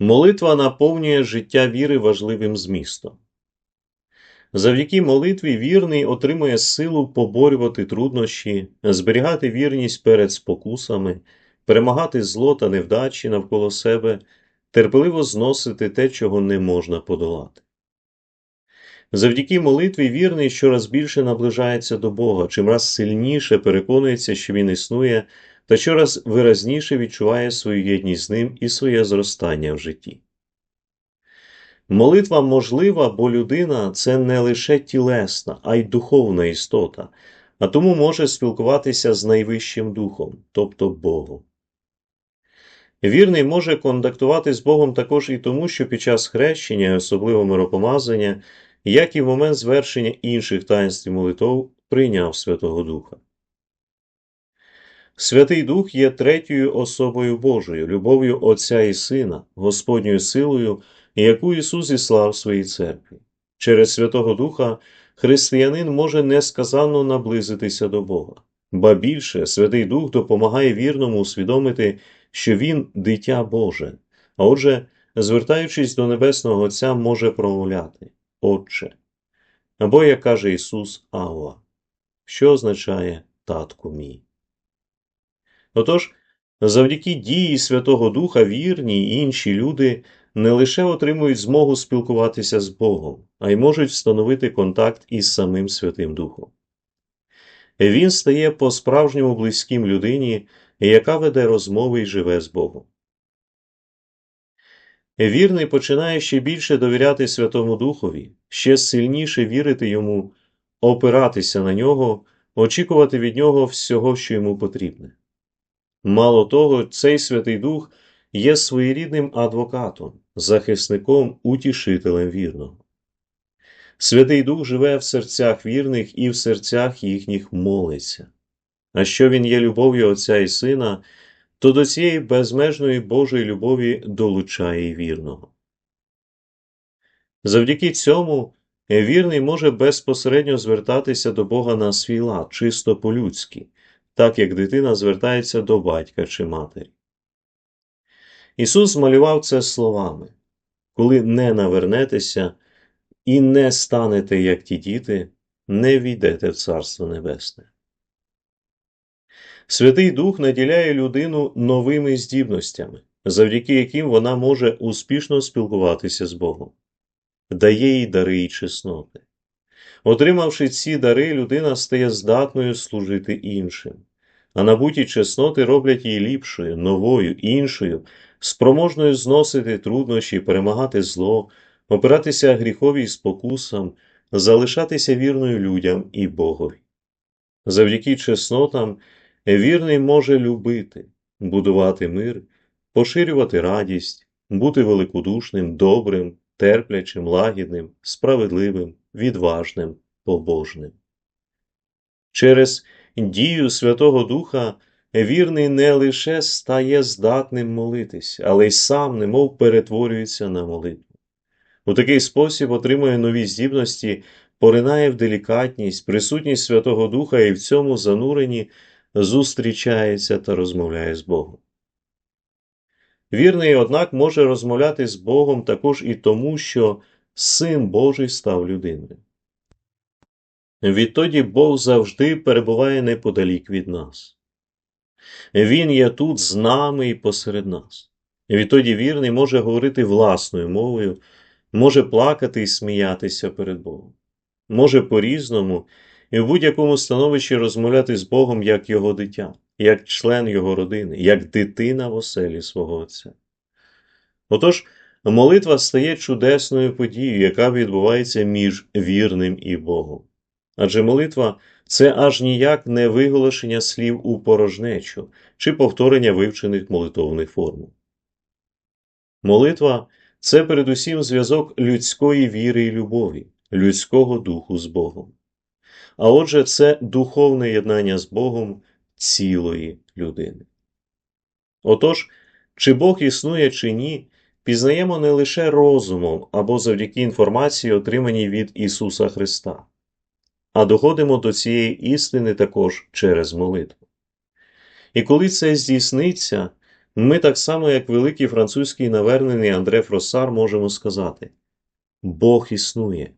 Молитва наповнює життя віри важливим змістом. Завдяки молитві вірний отримує силу поборювати труднощі, зберігати вірність перед спокусами, перемагати зло та невдачі навколо себе, терпеливо зносити те, чого не можна подолати. Завдяки молитві вірний щораз більше наближається до Бога, чимраз сильніше переконується, що Він існує, та щораз виразніше відчуває свою єдність з ним і своє зростання в житті. Молитва можлива, бо людина це не лише тілесна, а й духовна істота, а тому може спілкуватися з найвищим духом, тобто Богом. Вірний може контактувати з Богом також і тому, що під час хрещення, особливо миропомазання, як і в момент звершення інших таїнств і молитов, прийняв Святого Духа. Святий Дух є третьою особою Божою, любов'ю Отця і Сина, Господньою силою, яку Ісус зіслав своїй церкві. Через Святого Духа християнин може несказанно наблизитися до Бога. Ба більше, Святий Дух допомагає вірному усвідомити, що Він дитя Боже, а отже, звертаючись до Небесного Отця, може промовляти Отче. Або, як каже Ісус, Авва, що означає татку мій. Отож, завдяки дії Святого Духа вірні й інші люди не лише отримують змогу спілкуватися з Богом, а й можуть встановити контакт із самим Святим Духом. Він стає по-справжньому близьким людині, яка веде розмови і живе з Богом. Вірний починає ще більше довіряти Святому Духові, ще сильніше вірити йому, опиратися на нього, очікувати від нього всього, що йому потрібне. Мало того, цей Святий Дух є своєрідним адвокатом, захисником, утішителем вірного. Святий Дух живе в серцях вірних і в серцях їхніх молиться. А що він є любов'ю Отця і Сина, то до цієї безмежної Божої любові долучає вірного. Завдяки цьому вірний може безпосередньо звертатися до Бога на свій лад, чисто по-людськи, так як дитина звертається до батька чи матері. Ісус малював це словами коли не навернетеся і не станете, як ті діти, не війдете в Царство Небесне. Святий Дух наділяє людину новими здібностями, завдяки яким вона може успішно спілкуватися з Богом, дає їй дари і чесноти. Отримавши ці дари, людина стає здатною служити іншим, а набуті чесноти роблять її ліпшою, новою, іншою, спроможною зносити труднощі, перемагати зло, опиратися гріхові спокусам, залишатися вірною людям і Богові. Завдяки чеснотам вірний може любити, будувати мир, поширювати радість, бути великодушним, добрим, терплячим, лагідним, справедливим, відважним, побожним. Через дію Святого Духа вірний не лише стає здатним молитись, але й сам, немов перетворюється на молитву. У такий спосіб отримує нові здібності, поринає в делікатність, присутність Святого Духа і в цьому зануренні зустрічається та розмовляє з Богом. Вірний, однак, може розмовляти з Богом також і тому, що Син Божий став людиною. Відтоді Бог завжди перебуває неподалік від нас. Він є тут з нами і посеред нас. Відтоді вірний може говорити власною мовою, може плакати і сміятися перед Богом, може по-різному і в будь-якому становищі розмовляти з Богом як його дитя, як член його родини, як дитина в оселі свого Отця. Отож, молитва стає чудесною подією, яка відбувається між вірним і Богом. Адже молитва це аж ніяк не виголошення слів у порожнечу чи повторення вивчених молитовних формул. Молитва це передусім зв'язок людської віри і любові, людського духу з Богом. А отже, це духовне єднання з Богом цілої людини. Отож, чи Бог існує, чи ні, пізнаємо не лише розумом або завдяки інформації, отриманій від Ісуса Христа а доходимо до цієї істини також через молитву. І коли це здійсниться, Ми так само, як великий французький навернений Андре Фросар, можемо сказати: Бог існує,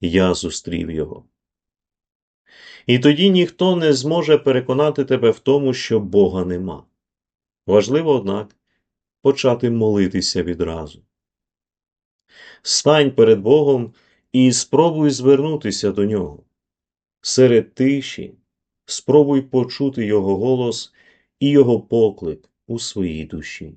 я зустрів його. І тоді ніхто не зможе переконати тебе в тому, що Бога нема. Важливо, однак, почати молитися відразу. Стань перед Богом і спробуй звернутися до Нього. Серед тиші спробуй почути Його голос і Його поклик у своїй душі.